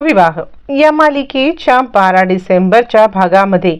विवाह. या मालिकेच्या बारा डिसेंबरच्या भागामध्ये.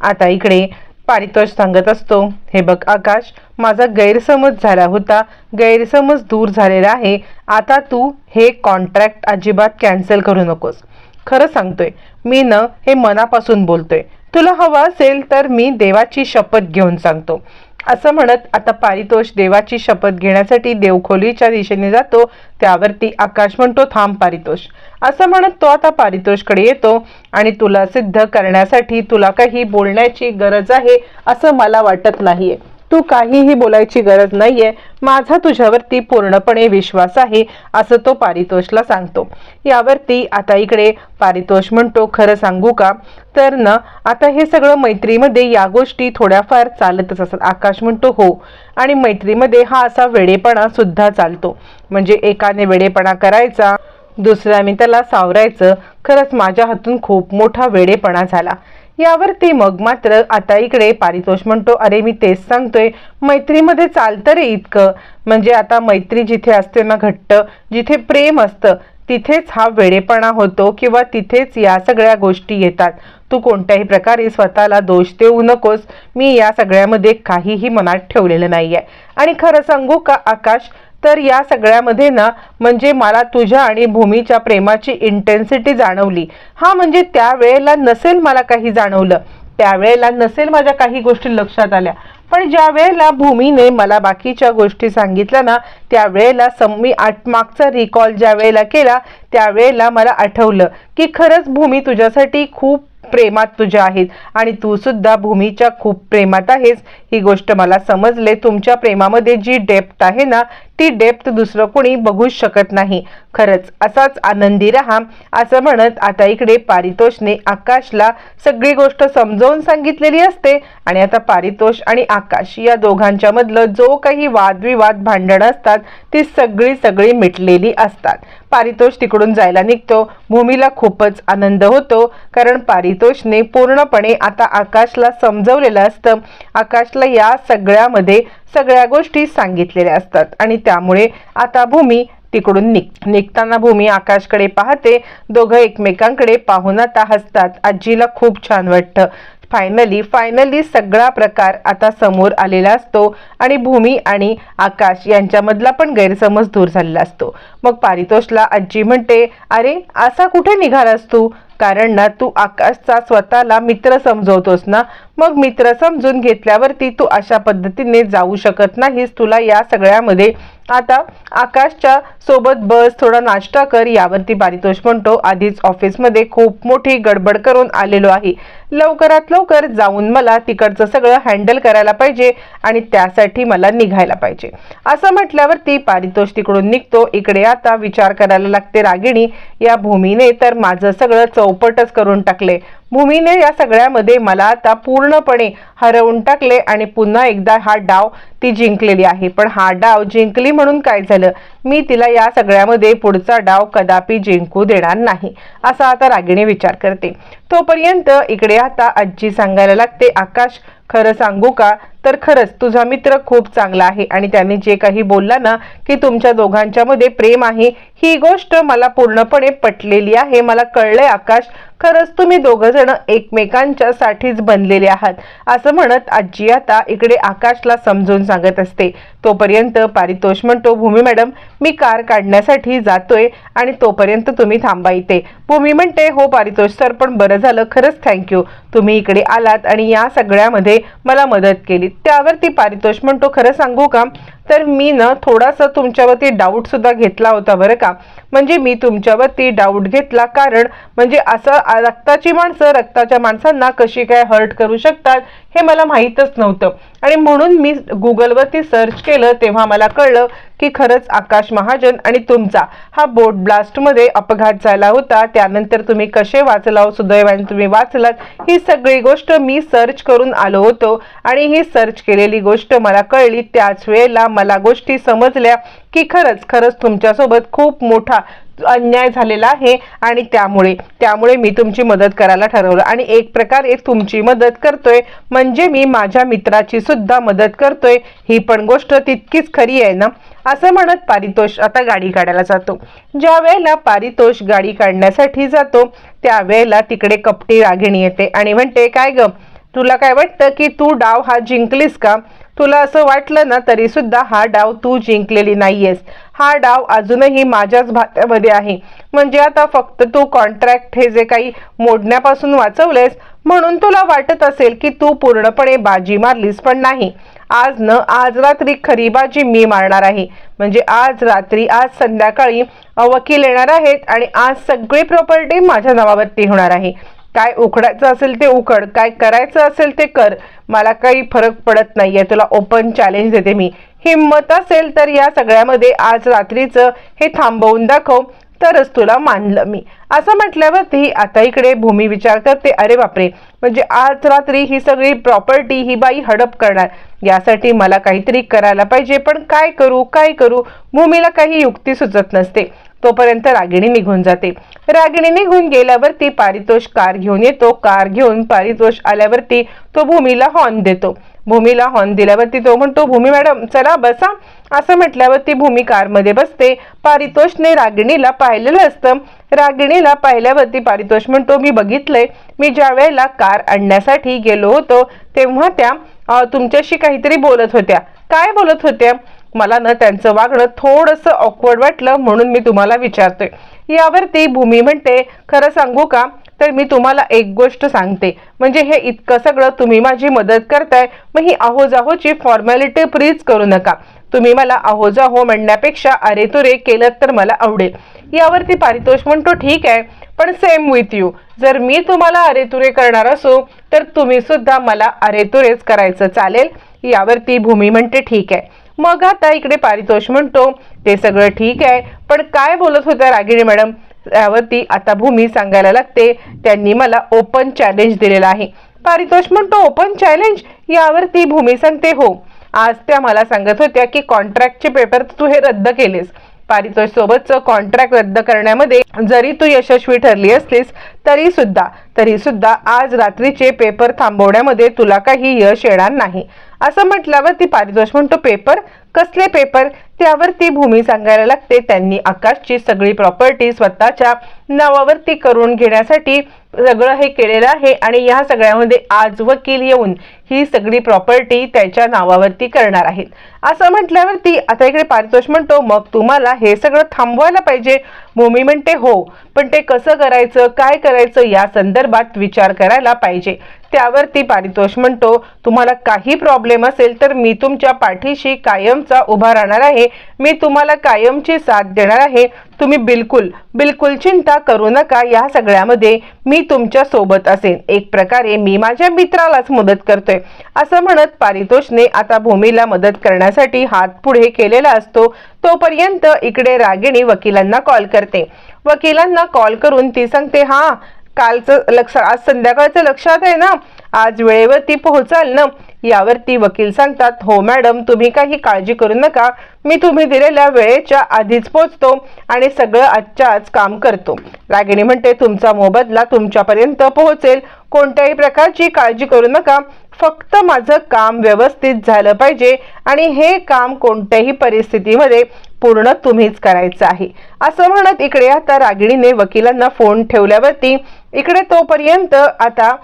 आता इकडे पारितोष सांगत असतो हे बघ आकाश माझा गैरसमज झाला होता. गैरसमज दूर झालेला आहे. आता तू हे कॉन्ट्रॅक्ट अजिबात कॅन्सल करू नकोस. खरं सांगतोय मी न हे मनापासून बोलतोय. तुला हवं असेल तर मी देवाची शपथ घेऊन सांगतो. असं म्हणत आता पारितोष देवाची शपथ घेण्यासाठी देवखोलीच्या दिशेने जातो. त्यावरती आकाश म्हणतो थांब पारितोष. असं म्हणत तो आता पारितोषकडे येतो आणि तुला सिद्ध करण्यासाठी तुला काही बोलण्याची गरज आहे असं मला वाटत नाहीये. तू काहीही बोलायची गरज नाहीये. माझा तुझ्यावरती पूर्णपणे विश्वास आहे असं तो पारितोषला सांगतो. यावरती आता इकडे पारितोष म्हणतो खरं सांगू का? तर ना आता हे सगळं मैत्रीमध्ये या गोष्टी थोड्याफार चालतच असतात आकाश म्हणतो हो. आणि मैत्रीमध्ये हा असा वेडेपणा सुद्धा चालतो. म्हणजे एकाने वेडेपणा करायचा दुसऱ्याने त्याला सावरायचं. खरंच माझ्या हातून खूप मोठा वेडेपणा झाला. यावरती मग मात्र आता इकडे पारितोष म्हणतो अरे मी तेच सांगतोय मैत्रीमध्ये चालतं रे इतकं. म्हणजे आता मैत्री जिथे असते ना घट्ट जिथे प्रेम असतं तिथेच हा वेडेपणा होतो किंवा तिथेच या सगळ्या गोष्टी येतात. तू कोणत्याही प्रकारे स्वतःला दोष देऊ नकोस. मी या सगळ्यामध्ये काहीही मनात ठेवलेलं नाही आहे आणि खरं सांगू का आकाश तर या सगळ्यामध्ये ना म्हणजे मला तुझ्या आणि भूमीच्या प्रेमाची इंटेन्सिटी जाणवली. हा म्हणजे त्यावेळेला नसेल मला काही जाणवलं. त्यावेळेला नसेल माझ्या काही गोष्टी लक्षात आल्या. पण ज्या वेळेला भूमीने मला बाकीच्या गोष्टी सांगितल्या ना त्यावेळेला सम मी आठ मागचा रिकॉल ज्या वेळेला केला त्यावेळेला मला आठवलं की खरंच भूमी तुझ्यासाठी खूप प्रेमात तुझ्या आहेत. आणि तू सुद्धा भूमीच्या खूप प्रेमात आहेस. ही गोष्ट मला समजले. तुमच्या प्रेमामध्ये जी डेप्थ आहे ना ती डेप्थ दुसरं कोणी बघूच शकत नाही. खरंच असाच आनंदी रहा असं म्हणत आता इकडे पारितोषने आकाशला सगळी गोष्ट समजावून सांगितलेली असते. आणि आता पारितोष आणि आकाश या दोघांच्या मधलं जो काही वादविवाद भांडण असतात ती सगळी सगळी मिटलेली असतात. पारितोष तिकडून जायला निघतो. भूमीला खूपच आनंद होतो कारण पारितोषने पूर्णपणे आता आकाशला समजवलेलं असतं. आकाशला या सगळ्यामध्ये सगळ्या गोष्टी सांगितलेल्या असतात. आणि त्यामुळे आता भूमी तिकडून निघ निघताना भूमी आकाशकडे पाहते. दोघं एकमेकांकडे पाहून आता हसतात. आजीला खूप छान वाटतं. फायनली फायनली सगळा प्रकार आता समोर आलेला असतो. आणि भूमी आणि आकाश यांच्यामधला पण गैरसमज दूर झालेला असतो. मग पारितोषला आजी म्हणते अरे असा कुठे निघालास तू? कारण ना तू आकाशचा स्वतःला मित्र समजवतोस ना मग मित्र समजून घेतल्यावरती तू अशा पद्धतीने जाऊ शकत नाहीस. तुला या सगळ्यामध्ये आता आकाशच्या सोबत बस थोडा नाश्ता कर यावरती पारितोष म्हणतो. आधीच ऑफिसमध्ये खूप मोठी गडबड करून आलेलो आहे. लवकरात लवकर जाऊन मला तिकडचं सगळं हँडल करायला पाहिजे आणि त्यासाठी मला निघायला पाहिजे. असं म्हटल्यावरती पारितोष तिकडून निघतो. इकडे आता विचार करायला लागते रागिणी. या भूमीने तर माझं सगळं चौपटच करून टाकले. भूमीने या सगळ्यामध्ये मला आता पूर्णपणे हरवून टाकले आणि पुन्हा एकदा हा डाव ती जिंकलेली आहे. पण हा डाव जिंकली म्हणून काय झालं? मी तिला या सगळ्यामध्ये पुढचा डाव कदापि जिंकू देणार नाही असा आता रागिणी विचार करते. तोपर्यंत इकडे आता आजी सांगायला लागते आकाश खरं सांगू का? तर खरंच तुझा मित्र खूप चांगला आहे आणि त्याने जे काही बोलला ना की तुमच्या दोघांच्या मध्ये प्रेम आहे ही गोष्ट मला पूर्णपणे पटलेली आहे. मला कळलंय आकाश खरंच तुम्ही दोघं जण एकमेकांच्या साठीच बनलेले आहात. असं म्हणत आजी आता इकडे आकाशला समजून सांगत असते. तोपर्यंत पारितोष म्हणतो भूमी मॅडम मी कार काढण्यासाठी जातोय आणि तोपर्यंत तुम्ही थांबा इथे. भूमी म्हणते हो पारितोष सर पण बरं झालं. खरंच थँक्यू. तुम्ही इकडे आलात आणि या सगळ्यामध्ये मला मदत केली. त्यावर ती पारितोष म्हणतो. खरं सांगू का? तर मी ना थोडासा तुमच्यावरती डाऊट सुद्धा घेतला होता बरं का. म्हणजे मी तुमच्यावरती डाऊट घेतला कारण म्हणजे असं रक्ताची माणसं रक्ताच्या माणसांना कशी काय हर्ट करू शकतात हे मला माहीतच नव्हतं. आणि म्हणून मी गुगलवरती सर्च केलं तेव्हा मला कळलं की खरंच आकाश महाजन आणि तुमचा हा बोट ब्लास्टमध्ये अपघात झाला होता. त्यानंतर तुम्ही कसे वाचला सुदैवाने तुम्ही वाचलात. ही सगळी गोष्ट मी सर्च करून आलो होतो आणि ही सर्च केलेली गोष्ट मला कळली. त्याच वेळेला मला गोष्टी समजल्या की खरंच खरंच तुमच्यासोबत खूप मोठा अन्याय झालेला आहे आणि त्यामुळे त्यामुळे मी तुमची मदत करायला ठरवलं. आणि एक प्रकारे तुमची मदत करतोय म्हणजे मी माझ्या मित्राची सुद्धा मदत करतोय. ही पण गोष्ट तितकीच खरी आहे ना? असं म्हणत पारितोष आता गाडी काढायला जातो. ज्या वेळेला पारितोष गाडी काढण्यासाठी जातो त्यावेळेला तिकडे कपटी रागिणी येते आणि म्हणते काय ग? तुला काय वाटतं की तू डाव हा जिंकलीस का? तुला असं वाटलं ना तरी सुद्धा हा डाव तू जिंकलेली नाहीयेस. हा डाव अजूनही माझ्याच भात्यामध्ये आहे. म्हणजे आता फक्त तू कॉन्ट्रॅक्ट हे जे काही मोडण्यापासून वाचवलेस म्हणून तुला वाटत असेल की तू पूर्णपणे बाजी मारलीस पण नाही. आज न आज रात्री खरी बाजी मी मारणार आहे. म्हणजे आज रात्री आज संध्याकाळी वकील येणार आहेत आणि आज सगळी प्रॉपर्टी माझ्या नावावरती होणार आहे. काय उकडायचं असेल ते उकड काय करायचं असेल ते कर. मला काही फरक पडत नाही आहे तुला ओपन चॅलेंज देते मी. हिंमत असेल तर या सगळ्यामध्ये आज रात्रीचं हे थांबवून दाखव तरच तुला मानलं मी. असं म्हटल्यावरती आता इकडे भूमी विचार करते अरे बापरे म्हणजे आज रात्री ही सगळी प्रॉपर्टी ही बाई हडप करणार. यासाठी मला काहीतरी करायला पाहिजे पण काय करू काय करू? भूमीला काही युक्ती सुचत नसते. तोपर्यंत रागिणी निघून जाते. रागिणी निघून गेल्यावरती पारितोष कार घेऊन येतो. कार घेऊन पारितोष आल्यावरती तो भूमीला हॉर्न देतो. भूमीला हॉर्न दिल्यावरती तो म्हणतो भूमी मॅडम चला बसा. असं म्हटल्यावरती भूमी कारमध्ये बसते. पारितोषने रागिणीला पाहिलेलं असतं. रागिणीला पाहिल्यावरती पारितोष म्हणतो मी बघितलंय. मी ज्या वेळेला कार आणण्यासाठी गेलो होतो तेव्हा त्या तुमच्याशी काहीतरी बोलत होत्या. काय बोलत होत्या? मला ना त्यांचं वागणं थोडंसं ऑकवर्ड वाटलं म्हणून मी तुम्हाला विचारतोय. यावरती भूमी म्हणते खरं सांगू का? तर मी तुम्हाला एक गोष्ट सांगते. म्हणजे हे इतकं सगळं तुम्ही माझी मदत करताय मग ही अहोजाहोची फॉर्मॅलिटी प्लीज करू नका. तुम्ही मला अहोजाहो म्हणण्यापेक्षा अरे तुरे केलं तर मला आवडेल. यावरती पारितोष म्हणतो ठीक आहे पण सेम विथ यू जर मी तुम्हाला अरेतुरे करणार असू तर तुम्ही सुद्धा मला अरेतुरेच करायचं चालेल. यावरती भूमी म्हणते ठीक आहे. मग आता इकडे पारितोष म्हणतो ते सगळं ठीक आहे पण काय बोलत होत्या रागिणी मॅडम? यावरती आता भूमी सांगायला लागते त्यांनी मला ओपन चॅलेंज दिलेला आहे. पारितोष म्हणतो ओपन चॅलेंज यावरती भूमी सांगते हो. आज त्या मला सांगत होत्या की कॉन्ट्रॅक्टचे पेपर तू हे रद्द केलेस. पारितोष सोबतचं कॉन्ट्रॅक्ट रद्द करण्यामध्ये जरी तू यशस्वी ठरली असलीस तरी सुद्धा तरी सुद्धा आज रात्रीचे पेपर थांबवण्यामध्ये तुला काही यश येणार नाही. असं म्हटल्यावर ती पारितोष म्हणतो पेपर कसले पेपर त्यावरती भूमी सांगायला लागते. त्यांनी आकाशची सगळी प्रॉपर्टी स्वतःच्या नावावरती करून घेण्यासाठी सगळं हे केलेलं आहे आणि या सगळ्यामध्ये आज वकील येऊन ही सगळी प्रॉपर्टी त्याच्या नावावरती करणार आहेत. असं म्हटल्यावरती आता इकडे पारितोष म्हणतो मग तुम्हाला हे सगळं थांबवायला पाहिजे. भूमी म्हणते हो पण ते कसं करायचं काय करायचं या संदर्भात विचार करायला पाहिजे. त्यावरती पारितोष म्हणतो तुम्हाला काही प्रॉब्लेम असेल तर मी तुमच्या पाठीशी कायमचा उभा राहणार आहे. मी तुम्हाला कायमची साथ देणार आहे. तुम्ही बिलकुल बिलकुल चिंता करू नका या सगळ्यामध्ये. मी तुमच्यासोबत असेन. एक प्रकारे मी माझ्या मित्रालाच मदत करतोय. असं म्हणत पारितोषने आता भूमीला मदत करण्यासाठी हात पुढे केलेला असतो. तोपर्यंत इकडे रागिणी वकिलांना कॉल करते. वकिलांना कॉल करून ती सांगते हा कालचं लक्ष आज संध्याकाळचं लक्षात आहे ना? आज वेळेवरती पोहोचाल ना? यावरती वकील सांगतात हो मॅडम तुम्ही काही काळजी करू नका. मी तुम्ही दिलेल्या वेळेच्या आधीच पोचतो आणि सगळं आजच्या आज काम करतो. रागिणी म्हणते तुमचा मोबदला तुमच्यापर्यंत पोहोचेल. कोणत्याही प्रकारची काळजी करू नका. फक्त माझं काम व्यवस्थित झालं पाहिजे आणि हे काम कोणत्याही परिस्थितीमध्ये पूर्ण तुम्हीच करायचं आहे. असं म्हणत इकडे आता रागिणीने वकिलांना फोन ठेवल्यावरती इकडे तोपर्यंत आता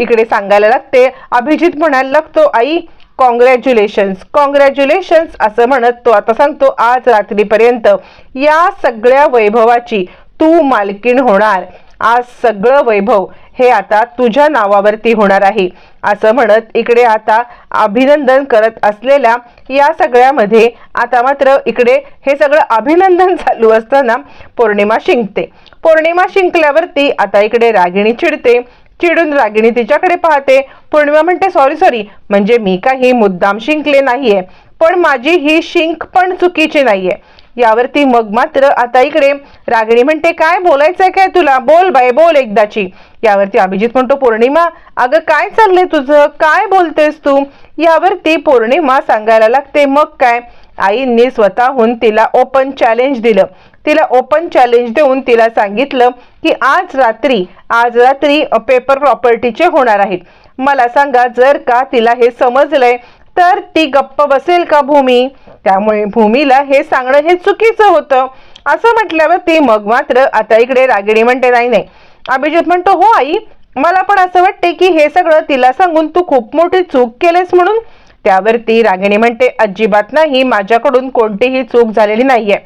इकडे सांगायला लागते अभिजित म्हणायला लागतो आई कॉंग्रॅच्युलेशन्स कॉंग्रॅच्युलेशन्स असं म्हणत तो आता सांगतो आज रात्रीपर्यंत या सगळ्या वैभवाची तू मालकीण होणार. आज सगळं वैभव हे आता तुझ्या नावावरती होणार आहे. असं म्हणत इकडे आता अभिनंदन करत असलेल्या या सगळ्यामध्ये आता मात्र इकडे हे सगळं अभिनंदन चालू असताना पौर्णिमा शिंकते. पौर्णिमा शिंकल्यावरती आता इकडे रागिणी चिडते. चिडून रागिणी तिच्याकडे पाहते. पौर्णिमा म्हणते सॉरी सॉरी म्हणजे मी काही मुद्दाम शिंकले नाहीये. पण माझी ही शिंक पण चुकीची नाहीये. यावरती मग मात्र आता इकडे रागिणी म्हणते काय बोलायचंय काय तुला? बोल बाय बोल एकदाची. यावरती अभिजित म्हणतो पौर्णिमा अगं काय चाललंय तुझं? काय बोलतेस तू? यावरती पौर्णिमा सांगायला लागते मग काय? आईंनी स्वतःहून तिला ओपन चॅलेंज दिलं. तिला ओपन चॅलेंज देऊन तिला सांगितलं की आज रात्री आज रात्री पेपर प्रॉपर्टीचे होणार आहेत. मला सांगा जर का तिला हे समजलंय तर ती गप्प बसेल का भूमी? त्यामुळे भूमीला हे सांगणं हे चुकीचं होतं. असं म्हटल्यावर ती मग मात्र आता इकडे रागिणी म्हणते नाही नाही. अभिजित म्हणतो हो आई मला पण असं वाटते की हे सगळं तिला सांगून तू खूप मोठी चूक केलेस म्हणून. त्यावरती रागिणी म्हणते अजिबात नाही माझ्याकडून कोणतीही चूक झालेली नाहीये.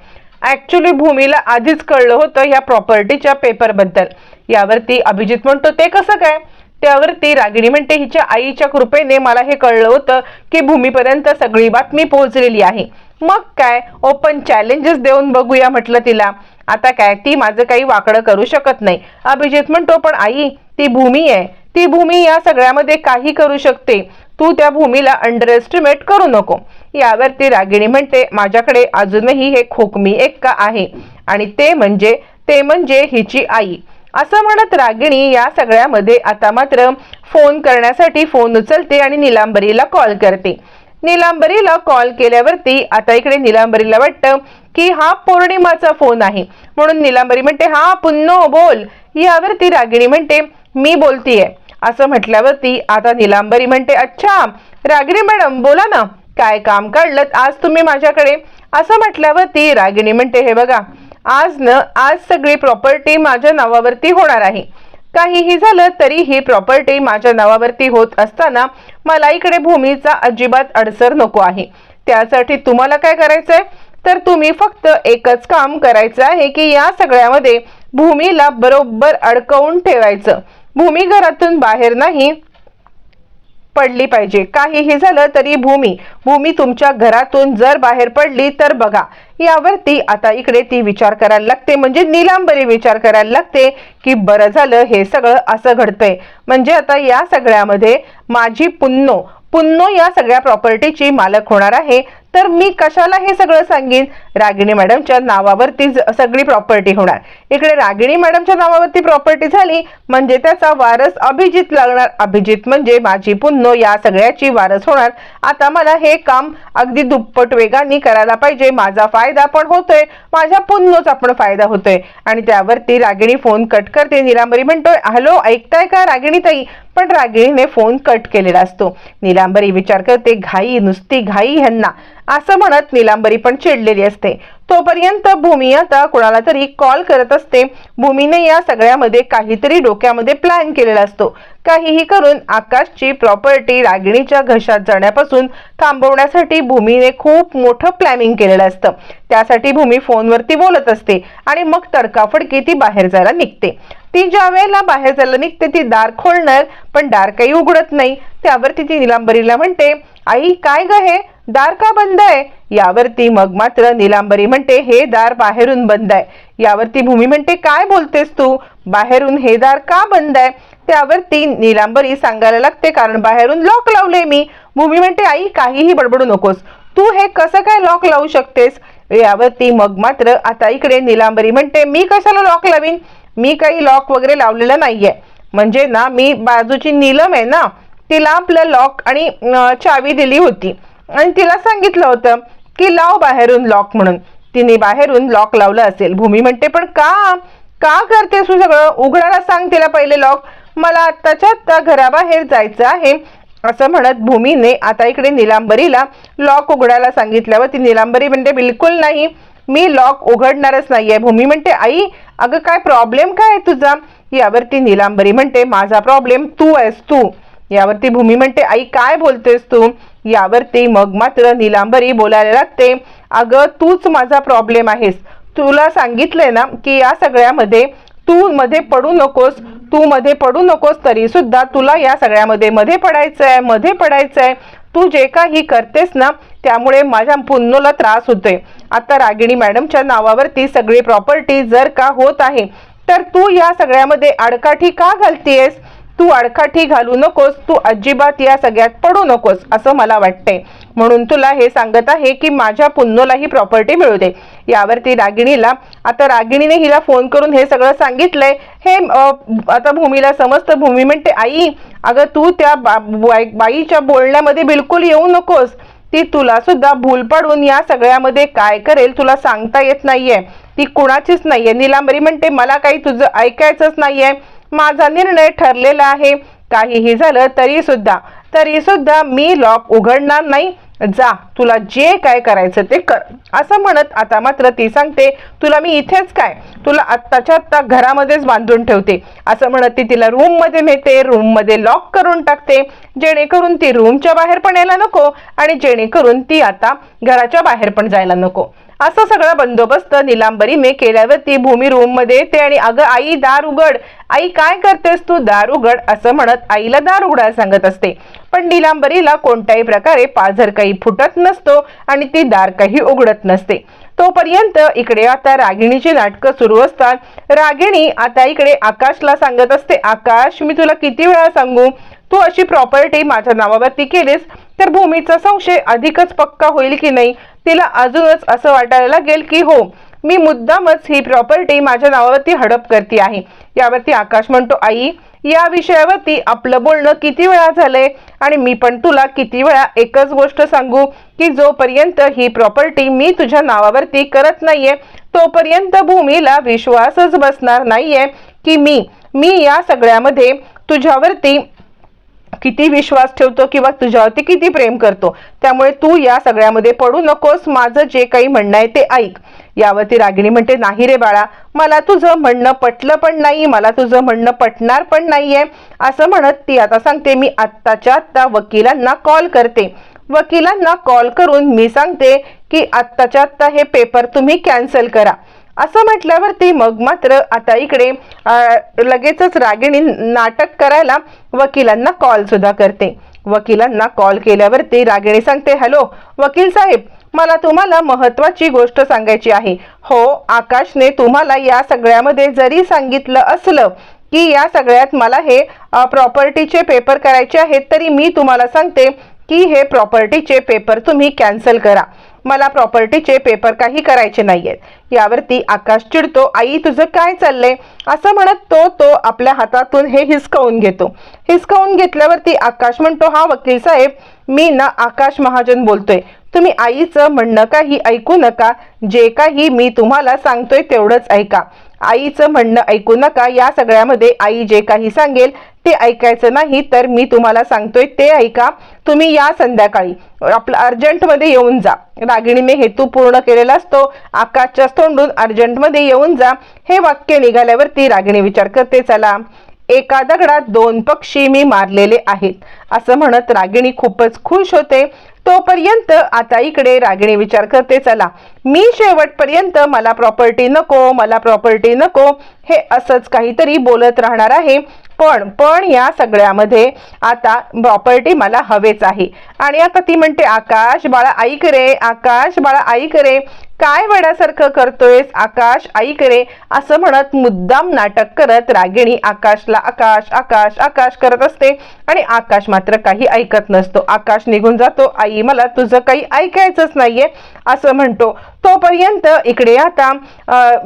ऍक्च्युली भूमीला आधीच कळलं होतं या प्रॉपर्टीच्या पेपरबद्दल यावरती अभिजित म्हणतो ते कसं काय? त्यावरती रागिणी म्हणते हिच्या आईच्या कृपेने मला हे कळलं होतं की भूमीपर्यंत सगळी बातमी पोहोचलेली आहे. मग काय? ओपन चॅलेंजेस देऊन बघूया म्हटलं तिला. आता काय? ती माझं काही वाकडं करू शकत नाही. अभिजित म्हणतो पण आई ती भूमी आहे. ती भूमी या सगळ्यामध्ये काही करू शकते. तू त्या भूमीला अंडर एस्टिमेट करू नको. यावर ती रागिणी म्हणते माझ्याकडे अजूनही हे खोकमी एक का आहे? आणि ते म्हणजे ते म्हणजे हिची आई. असं म्हणत रागिणी या सगळ्यामध्ये आता मात्र फोन करण्यासाठी फोन उचलते आणि निलांबरीला कॉल करते. निलांबरीला कॉल केल्यावरती आता इकडे निलांबरीला वाटतं की हा पौर्णिमाचा फोन आहे. म्हणून निलांबरी म्हणते हा पुन्नो बोल. यावरती रागिणी म्हणते मी बोलतीये. असं म्हटल्यावरती आता निलांबरी म्हणते अच्छा रागिणी मॅडम बोला ना काय काम काढलं आज तुम्ही माझ्याकडे? असं म्हटल्यावरती रागिणी म्हणते हे बघा आज न आज सगळी प्रॉपर्टी माझ्या नावावरती होणार आहे. काहीही झालं तरी ही प्रॉपर्टी माझ्या नावावरती होत असताना मला इकडे भूमीचा अजिबात अडसर नको आहे. त्यासाठी तुम्हाला काय करायचंय? तर तुम्ही फक्त एकच काम करायचं आहे की या सगळ्यामध्ये भूमीला बरोबर अडकवून ठेवायचं. भूमी घरातून बाहेर नाही पडली पाहिजे. काहीही झालं तरी भूमी भूमी तुमच्या घरातून जर बाहेर पडली तर बघा. यावरती आता इकडे ती विचार करायला लागते. म्हणजे निलांबरी विचार करायला लागते की बरं झालं हे सगळं असं घडतंय. म्हणजे आता या सगळ्यामध्ये माझी पुन्नो पुन्नो या सगळ्या प्रॉपर्टीची मालक होणार आहे. तर मी कशाला हे सगळं सांगेन? रागिणी मॅडमच्या नावावरती सगळी प्रॉपर्टी होणार. इकडे रागिणी मॅडमच्या नावावरती प्रॉपर्टी झाली म्हणजे त्याचा वारस अभिजित लागणार. अभिजित म्हणजे माझी पुन्नो या सगळ्याची वारस होणार. आता मला हे काम अगदी दुप्पट वेगाने करायला पाहिजे. माझा फायदा पण होतोय. माझ्या पुन्नोचा पण फायदा होतोय. आणि त्यावरती रागिणी फोन कट करते. निरामरी म्हणतोय हॅलो ऐकताय का रागिणी ताई पण रागिणीने फोन कट केलेला असतो. निलांबरी विचार करते घाई नुसती घाई ह्यांना. असं म्हणत निलांबरी पण चिडलेली असते. तोपर्यंत भूमी आता कोणाला तरी कॉल करत असते. भूमीने या सगळ्यामध्ये काहीतरी डोक्यामध्ये प्लॅन केलेला असतो. काहीही करून आकाशची प्रॉपर्टी रागिणीच्या घशात जाण्यापासून थांबवण्यासाठी भूमीने खूप मोठं प्लॅनिंग केलेलं असतं. त्यासाठी भूमी फोनवरती बोलत असते आणि मग तडकाफडकी ती बाहेर जायला निघते. ती ज्या वेळेला बाहेर जायला निघते ती दार खोलणार पण दार काही उघडत नाही. त्यावरती ती निलांबरीला म्हणते आई काय ग हे? दार का बंद आहे? यावरती मग मात्र निलांबरी म्हणते हे दार बाहेरून बंद आहे. यावरती भूमी म्हणते काय बोलतेस तू? बाहेरून हे दार का बंद आहे? त्यावरती निलांबरी सांगायला लागते कारण बाहेरून लॉक लावले मी. भूमी म्हणते आई काहीही बडबडू नकोस. तू हे कसं काय लॉक लावू शकतेस? यावरती मग मात्र आता इकडे निलांबरी म्हणते मी कशाला लॉक लावीन? मी काही लॉक वगैरे लावलेलं नाहीये. म्हणजे ना मी बाजूची नीलम आहे ना तिला आपलं लॉक आणि चावी दिली होती. आणि तिला सांगितलं होतं की लाव बाहेरून लॉक म्हणून. तिने बाहेरून लॉक लावलं असेल. भूमी म्हणते पण का? का करतेस तू सगळं? उघडायला सांग तिला पहिले लॉक मला आत्ताच्या आत्ता घराबाहेर जायचं आहे. असं म्हणत भूमीने आता इकडे निलांबरीला लॉक उघडायला सांगितल्यावर ती निलांबरी म्हणते बिलकुल नाही. मी लॉक उघडणारच नाहीये. भूमी म्हणते आई अगं काय प्रॉब्लेम काय आहे तुझा? यावरती निलांबरी म्हणते माझा प्रॉब्लेम तू आहेस तू. यावरती भूमी म्हणते आई काय बोलतेस तू? यावरती मग मात्र निलांबरी बोलायला लागते अगं तूच माझा प्रॉब्लेम आहेस. तुला सांगितलंय ना की या सगळ्यामध्ये तू मध्ये पडू नकोस तू मध्ये पडू नकोस तरी सुद्धा तुला या सगळ्यामध्ये मध्ये पडायचं आहे मध्ये पडायचं आहे तू जे काही करतेस ना त्यामुळे माझ्या पुन्नोला त्रास होतोय. आता रागिणी मॅडमच्या नावावरती सगळी प्रॉपर्टी जर का होत आहे तर तू या सगळ्यामध्ये आडकाठी का घालतीयस? तू आडकाठी घालू नकोस तू अजिबात या सगळ्यात पडू नकोस असं मला वाटतंय. म्हणून तुला हे सांगत आहे की माझ्या पुन्नोला ही प्रॉपर्टी मिळू दे. यावरती रागिणीला आता रागिणीने हिला फोन करून हे सगळं सांगितलंय. हे आता भूमीला समजतं भूमी म्हणते आई अगं तू त्या बाईच्या बोलण्यामध्ये बिलकुल येऊ नकोस. ती तुला सुद्धा भूल पाडून या सगळ्यामध्ये काय करेल तुला सांगता येत नाहीये. ती कुणाचीच नाहीये. निलांबरी म्हणते मला काही तुझं ऐकायचंच नाहीये. माझा निर्णय ठरलेला आहे. काहीही झालं तरी सुद्धा तरी सुद्धा मी लॉक उघडणार नाही. जा तुला जे काय करायचं ते कर. असं म्हणत आता मात्र ती सांगते तुला मी इथेच काय? तुला आत्ताच्या आत्ता घरामध्येच बांधून ठेवते. असं म्हणत ती तिला रूममध्ये नेते रूममध्ये लॉक करून टाकते. जेणेकरून ती रूमच्या बाहेर पण यायला नको आणि जेणेकरून ती आता घराच्या बाहेर पण जायला नको. असं सगळं बंदोबस्त निलांबरीने केल्यावरती भूमी रूममध्ये येते आणि अगं आई दार उघड. आई काय करतेस तू? दार उघड असं म्हणत आईला दार उघडायला सांगत असते. पण निलांबरीला कोणत्याही प्रकारे पाझर काही फुटत नसतो आणि ती दार काही उघडत नसते. तोपर्यंत इकडे आता रागिणीची नाटकं सुरू असतात. रागिणी आता इकडे आकाशला सांगत असते आकाश मी तुला किती वेळा सांगू? तू अशी प्रॉपर्टी माझ्या नावावरती केलीस तर भूमीचा संशय अधिकच पक्का होईल की नाही? तिला अजूनच असं वाटायला लागेल की हो मी मुद्दामच ही प्रॉपर्टी माझ्या नावावरती हडप करते आहे. यावरती आकाश म्हणतो आई या विषयावरती आपलं बोलणं किती वेळा झालंय? आणि मी पण तुला किती वेळा एकच गोष्ट सांगू की जोपर्यंत ही प्रॉपर्टी मी तुझ्या नावावरती करत नाहीये तोपर्यंत भूमीला विश्वासच बसणार नाहीये की मी मी या सगळ्यामध्ये तुझ्यावरती किती विश्वास ठेवतो किंवा तुझ्यावरती किती प्रेम करतो त्यामुळे तू या सगळ्यामध्ये पडू नकोस माझं जे काही म्हणणं आहे ते ऐक. यावरती रागिणी म्हणते नाही रे बाळा मला तुझं म्हणणं पटलं पण नाही मला तुझं म्हणणं पटणार पण नाहीये. असं म्हणत ती आता सांगते मी आत्ताच्या आत्ता वकिलांना कॉल करते. वकिलांना कॉल करून मी सांगते की आत्ताच्या आत्ता हे पेपर तुम्ही कॅन्सल करा. असं म्हटल्यावरती मग मात्र आता इकडे लगेचच रागिणी नाटक करायला वकिलांना कॉल सुद्धा करते. वकिलांना कॉल केल्यावरती रागिणी सांगते हॅलो वकील साहेब मला तुम्हाला महत्वाची गोष्ट सांगायची आहे. हो आकाशने तुम्हाला या सगळ्यामध्ये जरी सांगितलं असलं की या सगळ्यात मला हे प्रॉपर्टीचे पेपर करायचे आहेत तरी मी तुम्हाला सांगते की हे प्रॉपर्टीचे पेपर तुम्ही कॅन्सल करा. मला प्रॉपर्टीचे पेपर काही करायचे नाहीयेत. यावरती आकाश चिडतो आई तुझं काय चाललंय? असं म्हणत तो तो आपल्या हातातून हे हिसकावून घेतो. हिसकावून घेतल्यावरती आकाश म्हणतो हा वकील साहेब मी ना आकाश महाजन बोलतोय. तुम्ही आईचं म्हणणं काही ऐकू नका. जे काही मी तुम्हाला सांगतोय तेवढंच ऐका. आईचं म्हणणं ऐकू नका. या सगळ्यामध्ये आई जे काही सांगेल ते ऐकायचं नाही तर मी तुम्हाला सांगतोय ते ऐका. तुम्ही या संध्याकाळी आपलं अर्जंटमध्ये येऊन जा. रागिणीने हेतू पूर्ण केलेला असतो. आकाशच्या तोंडून अर्जंटमध्ये येऊन जा. हे वाक्य निघाल्यावरती रागिणी विचार करते चला एका दगडात दोन पक्षी मी मारलेले आहेत. असं म्हणत रागिणी खूपच खुश होते. तोपर्यंत आता इकडे रागिणी विचार करते चला मी शेवटपर्यंत मला प्रॉपर्टी नको मला प्रॉपर्टी नको हे असंच काहीतरी बोलत राहणार आहे. पण पण या सगळ्यामध्ये आता प्रॉपर्टी मला हवेच आहे. आणि आता ती म्हणते आकाश बाळा ऐक रे आकाश बाळा ऐक रे. काय वड्यासारखं करतोयस? आकाश ऐक रे. असं म्हणत मुद्दाम नाटक करत रागिणी आकाशला आकाश आकाश आकाश करत असते. आणि आकाश मात्र काही ऐकत नसतो. आकाश निघून जातो. आई मला तुझं काही ऐकायचंच नाहीये. असं म्हणतो. तोपर्यंत इकडे आता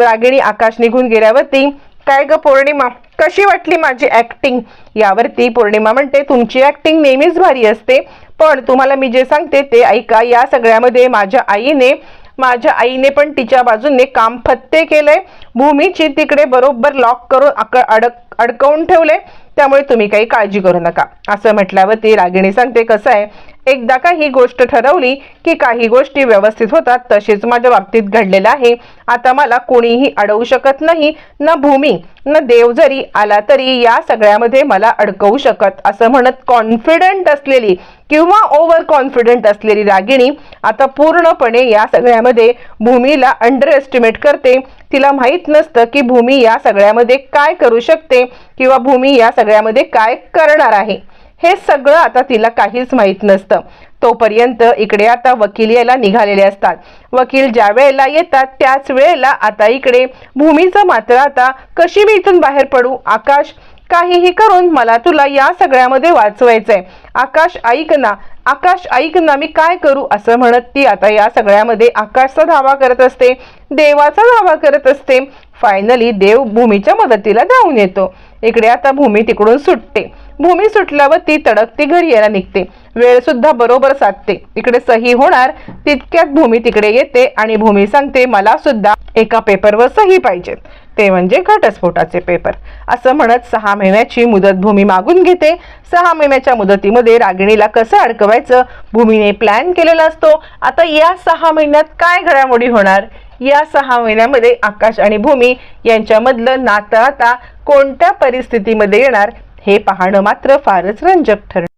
रागिणी आकाश निघून गेल्यावरती काय ग पौर्णिमा? कशी वाटली माझी ऍक्टिंग यावरती पौर्णिमा म्हणते तुमची ऍक्टिंग नेहमीच भारी असते. पण तुम्हाला मी जे सांगते ते ऐका. या सगळ्यामध्ये माझ्या आईने माझ्या आईने पण तिच्या बाजूने काम फत्ते केलंय. भूमीची तिकडे बरोबर लॉक करून अक अडक अडकवून ठेवले त्यामुळे तुम्ही काही काळजी करू नका. असं म्हटल्यावरती रागिणी सांगते कसं आहे? एकदा का ही गोष्ट ठरवली की काही गोष्टी व्यवस्थित होतात तसेच माझ्या बाबतीत घडलेलं आहे. आता मला कोणीही अडवू शकत नाही न भूमी न देव जरी आला तरी या सगळ्यामध्ये मला अडकवू शकत. असं म्हणत कॉन्फिडंट असलेली किंवा ओव्हर कॉन्फिडंट असलेली रागिणी आता पूर्णपणे या सगळ्यामध्ये भूमीला अंडर एस्टिमेट करते. तिला माहीत नसतं की भूमी या सगळ्यामध्ये काय करू शकते किंवा भूमी या सगळ्यामध्ये काय करणार आहे. हे सगळं आता तिला काहीच माहीत नसतं. तोपर्यंत इकडे आता वकील यायला निघालेले असतात. वकील ज्या वेळेला येतात त्याच वेळेला आता इकडे भूमीचं मात्र आता कशी मी इथून बाहेर पडू? आकाश काहीही करून मला तुला या सगळ्यामध्ये वाचवायचंय. आकाश ऐक ना. आकाश ऐक ना मी काय करू? असं म्हणत ती आता या सगळ्यामध्ये आकाशचा धावा करत असते. देवाचा धावा करत असते. फायनली देव भूमीच्या मदतीला धावून येतो. इकडे आता भूमी तिकडून सुटते. भूमी सुटल्यावर ती तडकती घरी यायला निघते. वेळ सुद्धा बरोबर साधते. इकडे सही होणार तितक्यात भूमी तिकडे येते आणि भूमी सांगते मला सुद्धा एका पेपरवर सही पाहिजेत ते म्हणजे घटस्फोटाचे पेपर. असं म्हणत सहा महिन्याची मुदत भूमी मागून घेते. सहा महिन्याच्या मुदतीमध्ये रागिणीला कसं अडकवायचं? भूमीने प्लॅन केलेला असतो. आता या सहा महिन्यात काय घडामोडी होणार? या सहा महिन्यामध्ये आकाश आणि भूमी यांच्यामधलं नातं आता कोणत्या परिस्थितीमध्ये येणार? हे पाहणं मात्र फारच रंजक ठरणार